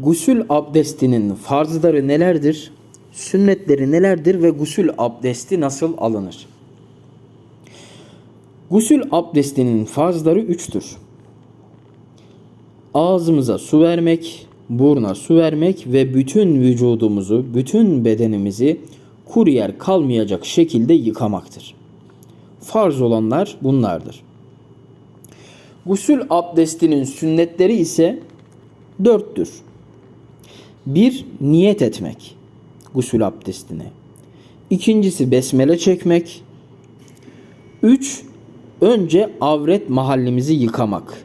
Gusül abdestinin farzları nelerdir? Sünnetleri nelerdir ve gusül abdesti nasıl alınır? Gusül abdestinin farzları üçtür. Ağzımıza su vermek, burna su vermek ve bütün vücudumuzu, bütün bedenimizi kuru yer kalmayacak şekilde yıkamaktır. Farz olanlar bunlardır. Gusül abdestinin sünnetleri ise dörttür. Bir, niyet etmek gusül abdestine. İkincisi besmele çekmek. Üç, önce avret mahallimizi yıkamak.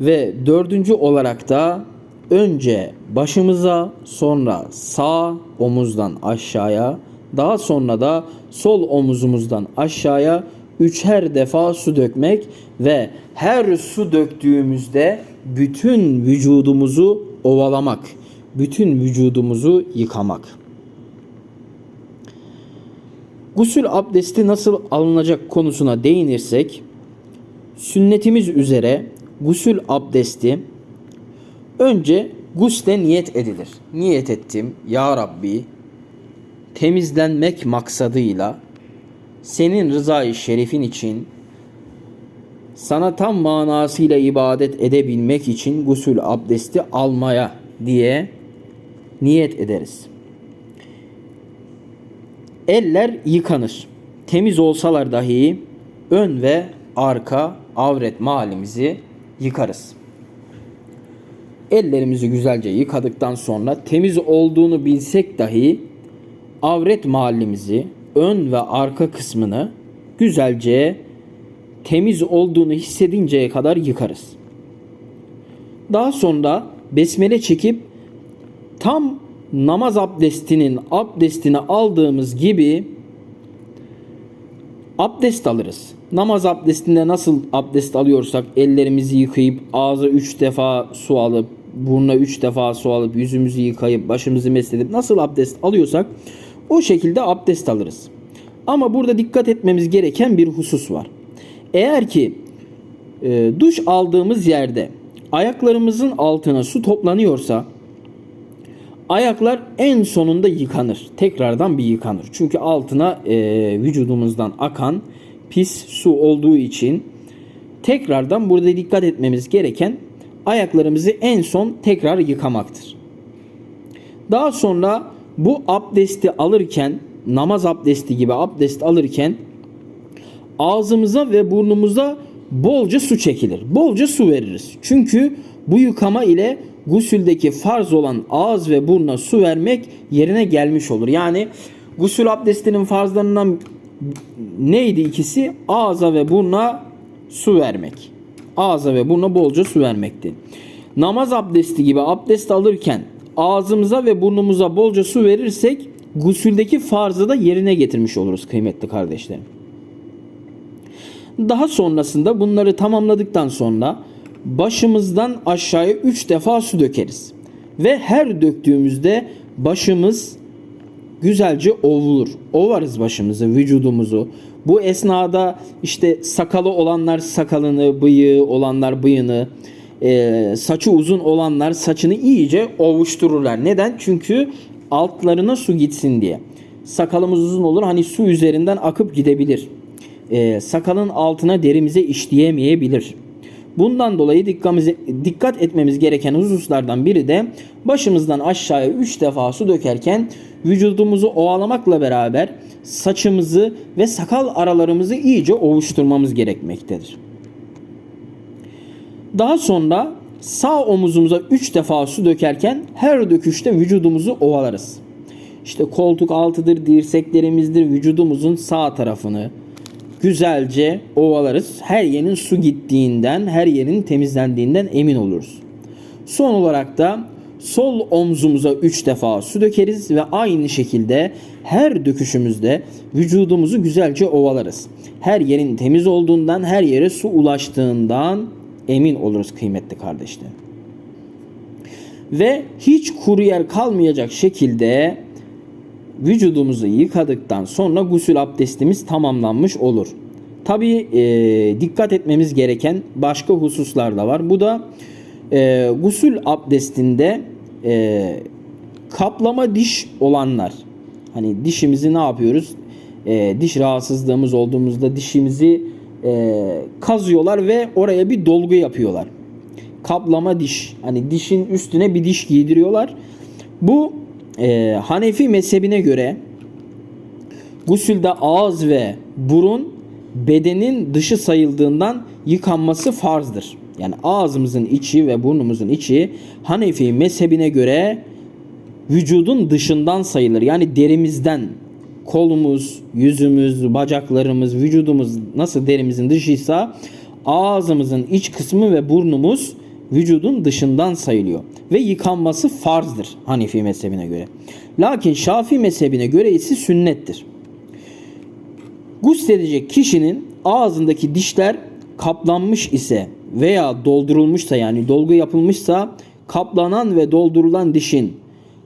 Ve dördüncü olarak da önce başımıza sonra sağ omuzdan aşağıya daha sonra da sol omuzumuzdan aşağıya üçer defa su dökmek ve her su döktüğümüzde bütün vücudumuzu ovalamak, bütün vücudumuzu yıkamak. Gusül abdesti nasıl alınacak konusuna değinirsek, sünnetimiz üzere gusül abdesti önce gusle niyet edilir. Niyet ettim ya Rabbi temizlenmek maksadıyla senin rızayı şerifin için sana tam manasıyla ibadet edebilmek için gusül abdesti almaya diye niyet ederiz. Eller yıkanır. Temiz olsalar dahi ön ve arka avret mahallimizi yıkarız. Ellerimizi güzelce yıkadıktan sonra temiz olduğunu bilsek dahi avret mahallimizi ön ve arka kısmını güzelce temiz olduğunu hissedinceye kadar yıkarız. Daha sonra besmele çekip tam namaz abdestinin abdestini aldığımız gibi abdest alırız. Namaz abdestinde nasıl abdest alıyorsak ellerimizi yıkayıp ağza üç defa su alıp burnuna üç defa su alıp yüzümüzü yıkayıp başımızı mesledip nasıl abdest alıyorsak o şekilde abdest alırız. Ama burada dikkat etmemiz gereken bir husus var. Eğer ki e, duş aldığımız yerde ayaklarımızın altına su toplanıyorsa ayaklar en sonunda yıkanır. Tekrardan bir yıkanır. Çünkü altına e, vücudumuzdan akan pis su olduğu için tekrardan burada dikkat etmemiz gereken ayaklarımızı en son tekrar yıkamaktır. Daha sonra bu abdesti alırken namaz abdesti gibi abdest alırken ağzımıza ve burnumuza bolca su çekilir. Bolca su veririz. Çünkü bu yıkama ile gusüldeki farz olan ağız ve buruna su vermek yerine gelmiş olur. Yani gusül abdestinin farzlarından neydi ikisi? Ağza ve buruna su vermek. Ağza ve buruna bolca su vermekti. Namaz abdesti gibi abdest alırken ağzımıza ve burnumuza bolca su verirsek gusüldeki farzı da yerine getirmiş oluruz kıymetli kardeşlerim. Daha sonrasında bunları tamamladıktan sonra başımızdan aşağıya 3 defa su dökeriz. Ve her döktüğümüzde başımız güzelce ovulur. Ovarız başımızı, vücudumuzu. Bu esnada işte sakalı olanlar sakalını, bıyığı olanlar bıyığını, e, saçı uzun olanlar saçını iyice ovuştururlar. Neden? Çünkü altlarına su gitsin diye. Sakalımız uzun olur hani su üzerinden akıp gidebilir. E, sakalın altına derimize işleyemeyebilir. Bundan dolayı dikkat etmemiz gereken hususlardan biri de başımızdan aşağıya 3 defa su dökerken vücudumuzu ovalamakla beraber saçımızı ve sakal aralarımızı iyice ovuşturmamız gerekmektedir. Daha sonra sağ omuzumuza 3 defa su dökerken her döküşte vücudumuzu ovalarız. İşte koltuk altıdır, dirseklerimizdir, vücudumuzun sağ tarafını güzelce ovalarız. Her yerin su gittiğinden, her yerin temizlendiğinden emin oluruz. Son olarak da sol omzumuza 3 defa su dökeriz ve aynı şekilde her döküşümüzde vücudumuzu güzelce ovalarız. Her yerin temiz olduğundan, her yere su ulaştığından emin oluruz kıymetli kardeşlerim. Ve hiç kuru yer kalmayacak şekilde vücudumuzu yıkadıktan sonra gusül abdestimiz tamamlanmış olur. Tabi e, dikkat etmemiz gereken başka hususlar da var. Bu da e, gusül abdestinde e, kaplama diş olanlar hani dişimizi ne yapıyoruz? E, diş rahatsızlığımız olduğumuzda dişimizi e, kazıyorlar ve oraya bir dolgu yapıyorlar. Kaplama diş. Hani dişin üstüne bir diş giydiriyorlar. Bu e, Hanefi mezhebine göre gusülde ağız ve burun bedenin dışı sayıldığından yıkanması farzdır. Yani ağzımızın içi ve burnumuzun içi Hanefi mezhebine göre vücudun dışından sayılır. Yani derimizden kolumuz, yüzümüz, bacaklarımız, vücudumuz nasıl derimizin dışıysa ağzımızın iç kısmı ve burnumuz vücudun dışından sayılıyor ve yıkanması farzdır Hanefi mezhebine göre. Lakin Şafii mezhebine göre ise sünnettir. Gusledecek kişinin ağzındaki dişler kaplanmış ise veya doldurulmuşsa yani dolgu yapılmışsa kaplanan ve doldurulan dişin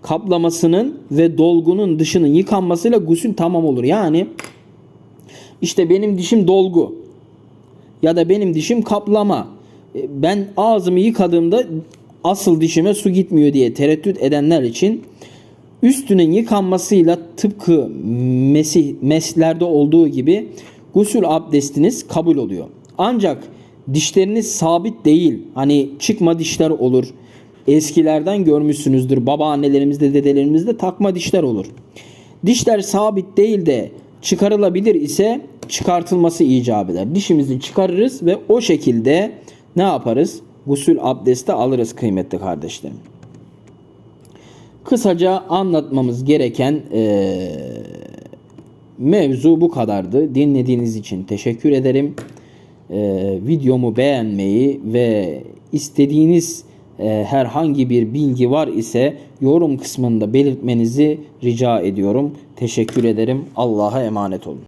kaplamasının ve dolgunun dışının yıkanmasıyla gusül tamam olur. Yani işte benim dişim dolgu ya da benim dişim kaplama. E, Ben ağzımı yıkadığımda asıl dişime su gitmiyor diye tereddüt edenler için üstünün yıkanmasıyla tıpkı mesih, meslerde olduğu gibi gusül abdestiniz kabul oluyor. Ancak dişleriniz sabit değil. Hani çıkma dişler olur. Eskilerden görmüşsünüzdür. Babaannelerimizde, dedelerimizde takma dişler olur. Dişler sabit değil de çıkarılabilir ise çıkartılması icap eder. Dişimizi çıkarırız ve o şekilde ne yaparız? Gusül abdesti alırız kıymetli kardeşlerim. Kısaca anlatmamız gereken eee, mevzu bu kadardı. Dinlediğiniz için teşekkür ederim. Eee, videomu beğenmeyi ve istediğiniz eee, herhangi bir bilgi var ise yorum kısmında belirtmenizi rica ediyorum. Teşekkür ederim. Allah'a emanet olun.